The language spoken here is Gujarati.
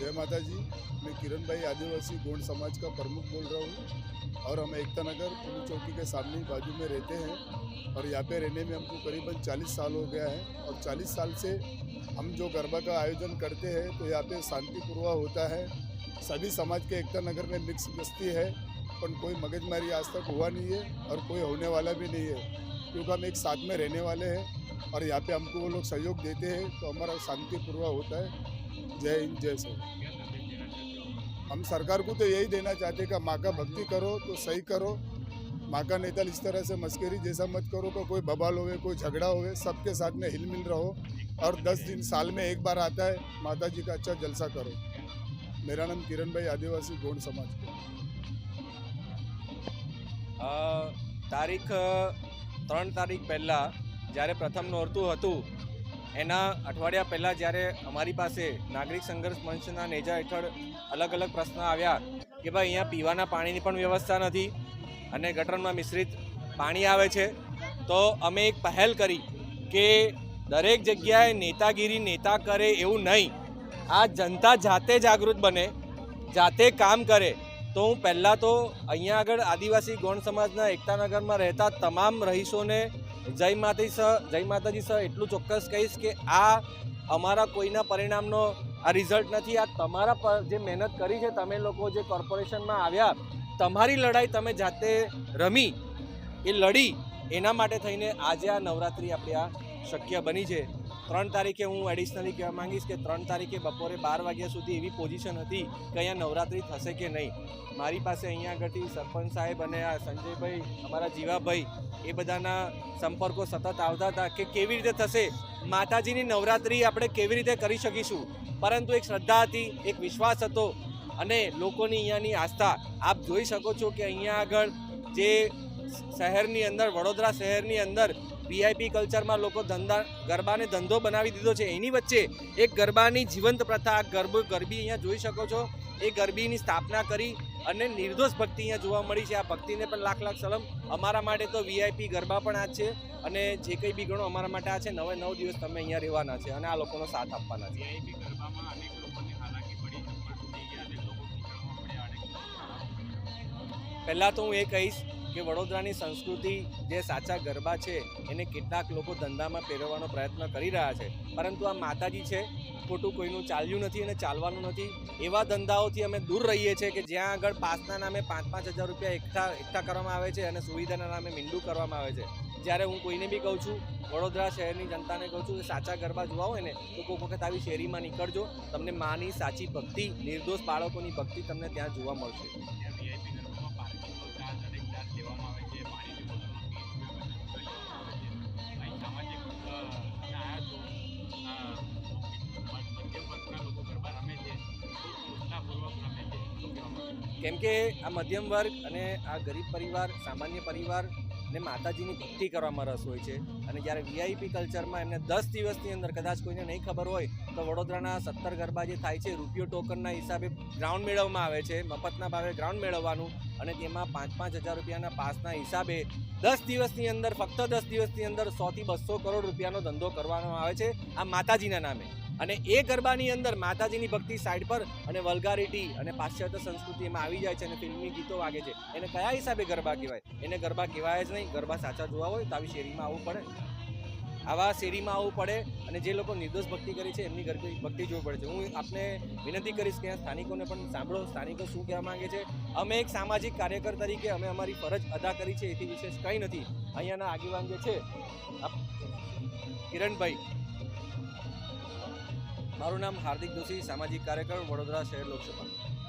जय माता जी मैं किरण भाई आदिवासी गोंड समाज का प्रमुख बोल रहा हूँ और हम एकता नगर पुलिस चौकी के सामने बाजू में रहते हैं और यहाँ पे रहने में हमको करीबन 40 साल हो गया है और 40 साल से हम जो गरबा का आयोजन करते हैं तो यहाँ पे शांतिपूर्वक होता है। सभी समाज के एकता नगर में मिक्स बस्ती है, पर कोई मगजमारी आज तक हुआ नहीं है और कोई होने वाला भी नहीं है। क्योंकि हम एक साथ में रहने वाले हैं और यहाँ पे हमको वो लोग सहयोग देते हैं तो हमारा शांतिपूर्वक होता है। जय हिंद जय सर हम सरकार को तो यही देना चाहते हैं कि माँ का भक्ति करो तो सही करो माँ का नेता इस तरह से मस्करी जैसा मत करो कि कोई बवाल होवे कोई झगड़ा होवे सबके साथ में हिल मिल रहो और दस दिन साल में एक बार आता है माता जी का अच्छा जलसा करो मेरा नाम किरण भाई आदिवासी गोंड समाज का અ, તારીખ ત્રણ તારીખ પહેલાં જ્યારે પ્રથમ નોરતું હતું એના અઠવાડિયા પહેલાં જ્યારે અમારી પાસે નાગરિક સંઘર્ષ મંચના નેજા હેઠળ અલગ અલગ પ્રશ્ન આવ્યા કે ભાઈ અહીંયા પીવાના પાણીની પણ વ્યવસ્થા નથી અને ગટરમાં મિશ્રિત પાણી આવે છે, તો અમે એક પહેલ કરી કે દરેક જગ્યાએ નેતાગીરી નેતા કરે એવું નહીં. આ જનતા જાતે જાગૃત બને, જાતે કામ કરે. તો હું પહેલાં તો અહીંયા આગળ આદિવાસી ગૌણ સમાજના એકતાનગરમાં રહેતા તમામ રહીશોને જય માતાજી સર, જય માતાજી સર, એટલું ચોક્કસ કહીશ કે આ અમારા કોઈના પરિણામનો આ રિઝલ્ટ નથી. આ તમારા પર જે મહેનત કરી છે, તમે લોકો જે કોર્પોરેશનમાં આવ્યા, તમારી લડાઈ તમે જાતે રમી, એ લડી, એના માટે થઈને આજે આ નવરાત્રિ આપણે આ શક્ય બની છે. ત્રણ તારીખે હું એડિશનલી કહેવા માંગીશ કે ત્રણ તારીખે બપોરે બાર વાગ્યા સુધી એવી પોઝિશન હતી કે અહીંયા નવરાત્રિ થશે કે નહીં. મારી પાસે અહીંયા આગળથી સરપંચ સાહેબ અને આ સંજયભાઈ, અમારા જીવાભાઈ, એ બધાના સંપર્કો સતત આવતા હતા કે કેવી રીતે થશે? માતાજીની નવરાત્રિ આપણે કેવી રીતે કરી શકીશું? પરંતુ એક શ્રદ્ધા હતી, એક વિશ્વાસ હતો અને લોકોની અહીંયાની આસ્થા. આપ જોઈ શકો છો કે અહીંયા આગળ જે શહેરની અંદર, વડોદરા શહેરની અંદર વીઆઈપી કલ્ચરમાં લોકો ધંધા ગરબાને ધંધો બનાવી દીધો છે. એની વચ્ચે એક ગરબાની જીવંત પ્રથા ગરબ ગરબી અહીંયા જોઈ શકો છો. એ ગરબીની સ્થાપના કરી અને નિર્દોષ ભક્તિ અહીંયા જોવા મળી છે. આ ભક્તિને પણ લાખ લાખ સલમ. અમારા માટે તો વીઆઈપી ગરબા પણ આ છે અને જે કંઈ બી ગણો અમારા માટે આ છે. નવે નવ દિવસ તમે અહીંયા રહેવાના છે અને આ લોકોનો સાથ આપવાના છે. પહેલાં તો હું એ કહીશ કે વડોદરાની સંસ્કૃતિ જે સાચા ગરબા છે, એને કેટલાક લોકો ધંધામાં પહેરવાનો પ્રયત્ન કરી રહ્યા છે. પરંતુ આ માતાજી છે, ખોટું કોઈનું ચાલ્યું નથી અને ચાલવાનું નથી. એવા ધંધાઓથી અમે દૂર રહીએ છીએ કે જ્યાં આગળ પાસના નામે પાંચ પાંચ હજાર રૂપિયા એકઠા એકઠા કરવામાં આવે છે અને સુવિધાના નામે મીંડું કરવામાં આવે છે. જ્યારે હું કોઈને બી કહું છું, વડોદરા શહેરની જનતાને કહું છું કે સાચા ગરબા જોવા હોય ને, તો કોઈક વખત આવી શેરીમાં નીકળજો. તમને માની સાચી ભક્તિ, નિર્દોષ બાળકોની ભક્તિ તમને ત્યાં જોવા મળશે. કેમ કે આ મધ્યમ વર્ગ અને આ ગરીબ પરિવાર, સામાન્ય પરિવાર ને માતાજીની ભક્તિ કરવામાં રસ હોય છે. અને જ્યારે વીઆઈપી કલ્ચરમાં એમને દસ દિવસની અંદર કદાચ કોઈને નહીં ખબર હોય, તો વડોદરાના સત્તર ગરબા જે થાય છે, રૂપિયો ટોકનના હિસાબે ગ્રાઉન્ડ મેળવવામાં આવે છે, મફતના ભાવે ગ્રાઉન્ડ મેળવવાનું અને તેમાં પાંચ પાંચ હજાર રૂપિયાના પાસના હિસાબે દસ દિવસની અંદર, ફક્ત દસ દિવસની અંદર સોથી બસો કરોડ રૂપિયાનો ધંધો કરવામાં આવે છે, આ માતાજીના નામે. અને એ ગરબાની અંદર માતાજીની ભક્તિ સાઈડ પર અને વલ્ગારિટી અને પાશ્ચાત્ય સંસ્કૃતિ એમાં આવી જાય છે અને ફિલ્મી ગીતો વાગે છે. એને કયા હિસાબે ગરબા કહેવાય? એને ગરબા કહેવાય જ નહીં. ગરબા સાચા જોવા હોય તો આવી શેરીમાં આવવું પડે. આવા શેરીમાં આવવું પડે અને જે લોકો નિર્દોષ ભક્તિ કરી છે એમની ગરબી ભક્તિ જોવી પડે છે. હું આપને વિનંતી કરીશ કે સ્થાનિકોને પણ સાંભળો. સ્થાનિકો શું કહેવા માંગે છે? અમે એક સામાજિક કાર્યકર તરીકે અમે અમારી ફરજ અદા કરી છે. એથી વિશેષ કંઈ નથી. અહીંયાના આગેવાન જે છે કિરણભાઈ. મારું નામ હાર્દિક દોશી સામાજિક કાર્યકર વડોદરા શહેર લોકસભા.